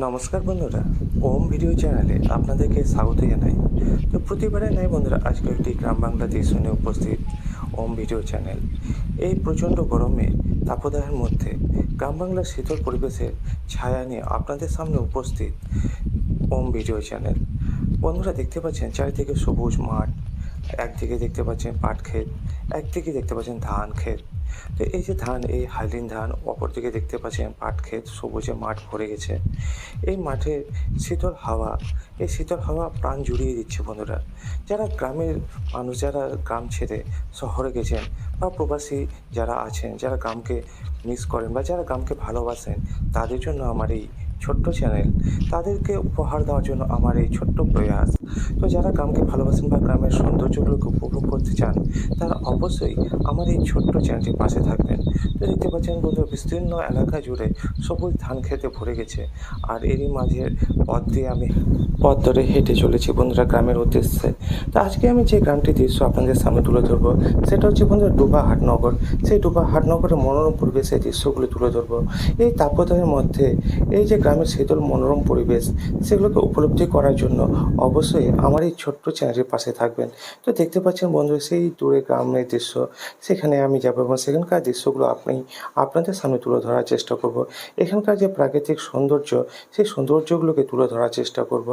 নমস্কার বন্ধুরা, ওম ভিডিও চ্যানেলে আপনাদেরকে স্বাগত জানাই। তো প্রতিবারে নাই বন্ধুরা, আজকে একটি গ্রাম বাংলা নিয়ে উপস্থিত ওম ভিডিও চ্যানেল। এই প্রচণ্ড গরমে তাপদাহের মধ্যে গ্রাম বাংলার শীতল পরিবেশের ছায়া নিয়ে আপনাদের সামনে উপস্থিত ওম ভিডিও চ্যানেল। বন্ধুরা, দেখতে পাচ্ছেন চারিদিকে সবুজ মাঠ, একদিকে দেখতে পাচ্ছেন পাট ক্ষেত একদিকে দেখতে পাচ্ছেন ধান ক্ষেত তো এই যে ধান, এই হাইলিন ধান অপরদিকে দেখতে পাচ্ছেন পাট ক্ষেত, সবুজে মাঠ ভরে গেছে। এই মাঠে শীতল হাওয়া, এই শীতল হাওয়া প্রাণ জুড়িয়ে দিচ্ছে বন্ধুরা। যারা গ্রামের মানুষ, যারা গ্রাম ছেড়ে শহরে গেছেন বা প্রবাসী যারা আছেন, যারা গ্রামকে মিস করেন বা যারা গ্রামকে ভালোবাসেন, তাদের জন্য আমার এই ছোট্ট চ্যানেল, তাদেরকে উপহার দেওয়ার জন্য আমার এই ছোট্ট প্রয়াস। তো যারা গ্রামকে ভালোবাসেন বা গ্রামের সৌন্দর্যগুলোকে উপভোগ করতে চান, তারা অবশ্যই আমার এই ছোট্ট চ্যানেলটির পাশে থাকবেন। তো দেখতে পাচ্ছেন বন্ধু বিস্তীর্ণ এলাকা জুড়ে সবুজ ধান খেতে ভরে গেছে। আর এরই মাঝে পথ দিয়ে আমি পথ ধরে হেঁটে চলেছি বন্ধুরা গ্রামের উদ্দেশ্যে। তো আজকে আমি যে গ্রামটির দৃশ্য আপনাদের সামনে তুলে ধরবো, সেটা হচ্ছে বন্ধুরা ডুবা হাটনগর সেই ডুবা হাটনগরের মনোরম পরিবেশের দৃশ্যগুলো তুলে ধরবো। এই তাপদাহের মধ্যে এই যে গ্রামের শীতল মনোরম পরিবেশ সেগুলোকে উপলব্ধি করার জন্য অবশ্যই আমার এই ছোট্ট চ্যানেলের পাশে থাকবেন। তো দেখতে পাচ্ছেন বন্ধু সেই দূরে গ্রামের দৃশ্য, সেখানে আমি যাব এবং সেখানকার দৃশ্যগুলো আপনি, আপনাদের সামনে তুলে ধরার চেষ্টা করব। এখানকার যে প্রাকৃতিক সৌন্দর্য, সেই সৌন্দর্যগুলোকে তুলে ধরার চেষ্টা করব।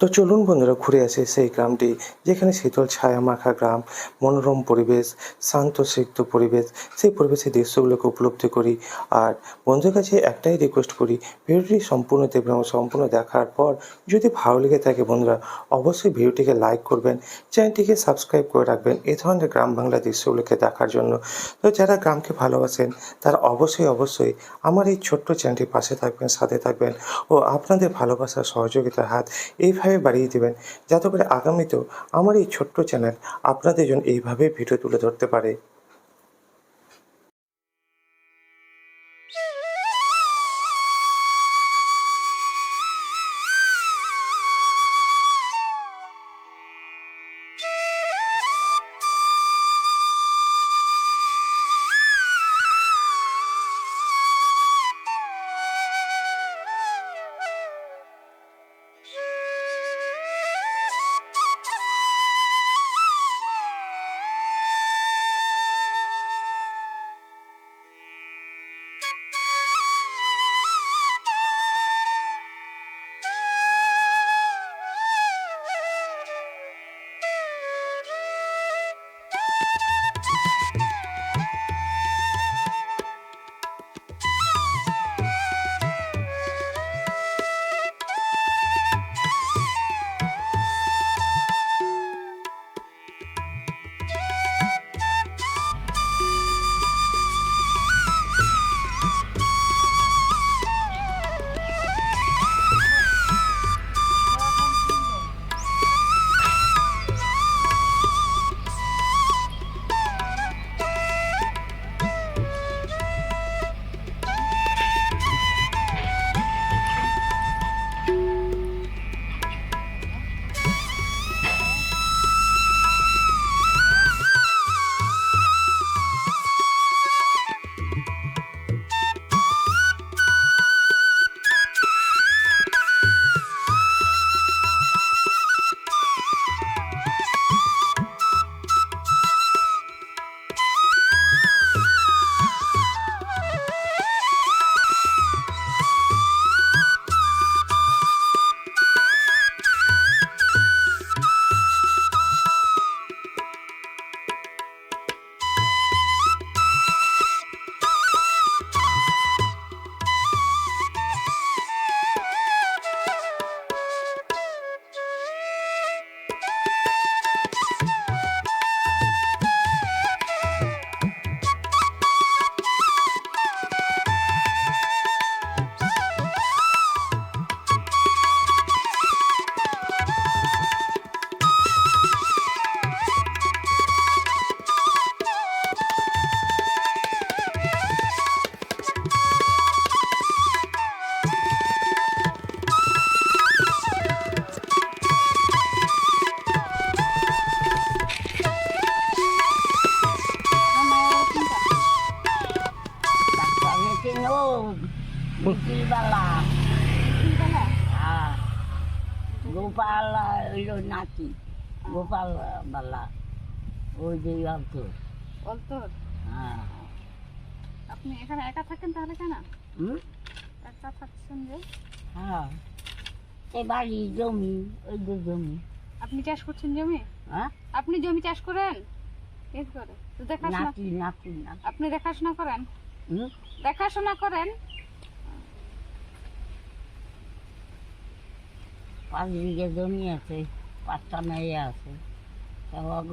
তো চলুন বন্ধুরা, ঘুরে আসি সেই গ্রামটি, যেখানে শীতল ছায়া মাখা গ্রাম, মনোরম পরিবেশ, শান্ত সিক্ত পরিবেশ, সেই পরিবেশের দৃশ্যগুলোকে উপলব্ধি করি। আর বন্ধুদের কাছে একটাই রিকোয়েস্ট করি, ভিডিওটি সম্পূর্ণ দেখবেন এবং সম্পূর্ণ দেখার পর যদি ভালো লেগে থাকে বন্ধুরা, অবশ্যই ভিডিওটিকে লাইক করবেন, চ্যানেলটিকে সাবস্ক্রাইব করে রাখবেন এ ধরনের গ্রাম বাংলা দৃশ্যগুলোকে দেখার জন্য। তো যারা গ্রামকে ভালোবাসেন, তারা অবশ্যই অবশ্যই আমার এই ছোট্ট চ্যানেলটির পাশে থাকবেন, সাথে থাকবেন ও আপনাদের ভালোবাসার সহযোগিতার হাত এইভাবে বাড়িয়ে দেবেন, যাতে করে আগামীতেও আমার এই ছোট্ট চ্যানেল আপনাদের জন্য এইভাবে ভিডিও তুলে ধরতে পারে। হইল নাতি গোপাল বালা ওই যে অন্ত অন্তর? হ্যাঁ। আপনি এখানে একা থাকেন তাহলে কেন? হুম? একা থাকছেন যে? হ্যাঁ। এই বাড়ি জমি ওই যে জমি। আপনি চাষ করছেন জমি? হ্যাঁ। আপনি জমি চাষ করেন? করে তো দেখাশোনা আপনি দেখাশোনা করেন? হুম? দেখাশোনা করেন? পাঁচ বিঘে জমি আছে পাঁচটা মেয়ে আছে। তা অগ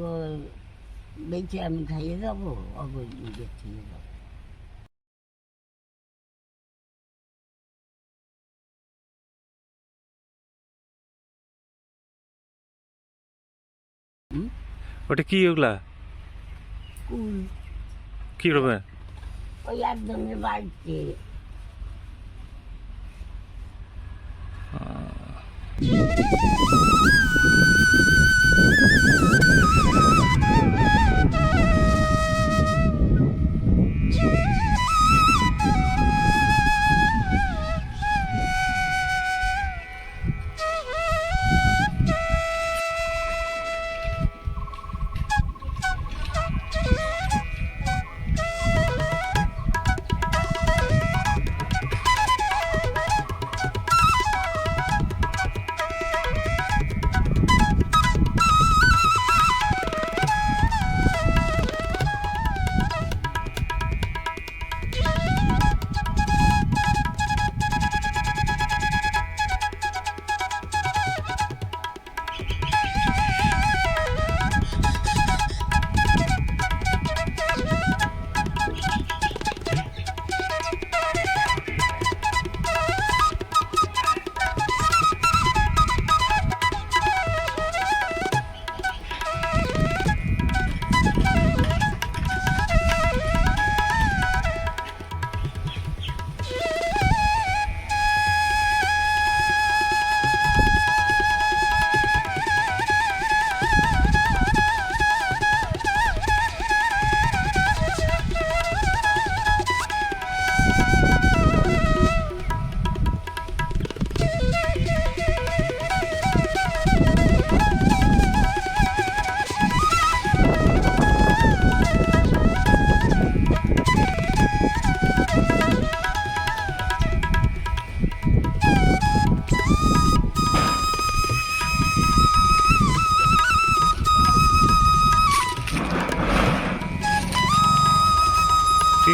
বেঁচে আমি খাইয়ে যাব অগ নিজের থেকে যাব। ওটা কি ওগুলা? কুল। কি করবেন ওই একজনের বাড়িতে Yeah!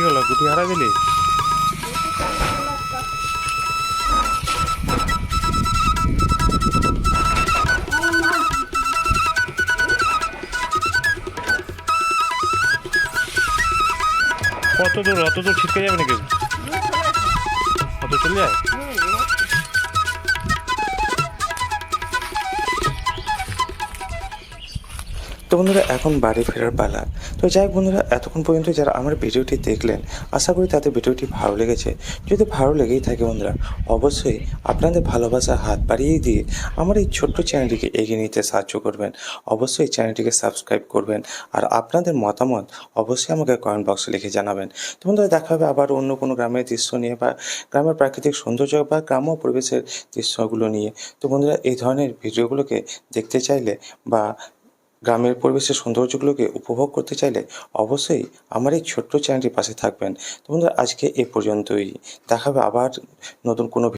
হলো, গুটি হারা দিলি কত দূর, অত দূর ছিটকে যাবে নাকি? অত চলে যায়? তো বন্ধুরা, এখন বাড়ি ফেরার পালা। তো যাই বন্ধুরা, এতক্ষণ পর্যন্ত যারা আমার ভিডিওটি দেখলেন, আশা করি তাদের ভিডিওটি ভালো লেগেছে। যদি ভালো লেগেই থাকে বন্ধুরা, অবশ্যই আপনাদের ভালোবাসা হাত বাড়িয়ে দিয়ে আমার এই ছোট্ট চ্যানেলটিকে এগিয়ে নিতে সাহায্য করবেন। অবশ্যই চ্যানেলটিকে সাবস্ক্রাইব করবেন আর আপনাদের মতামত অবশ্যই আমাকে কমেন্ট বক্সে লিখে জানাবেন। তো বন্ধুরা, দেখা হবে আবার অন্য কোনো গ্রামের দৃশ্য নিয়ে বা গ্রামের প্রাকৃতিক সৌন্দর্য বা গ্রাম্য পরিবেশের দৃশ্যগুলো নিয়ে। তো বন্ধুরা, এই ধরনের ভিডিওগুলোকে দেখতে চাইলে বা গ্রামের পরিবেশের সৌন্দর্যগুলোকে উপভোগ করতে চাইলে অবশ্যই আমার এই ছোট্ট চ্যানেলটির পাশে থাকবেন। তো বন্ধুরা, আজকে এ পর্যন্তই। দেখাবে আবার নতুন কোনো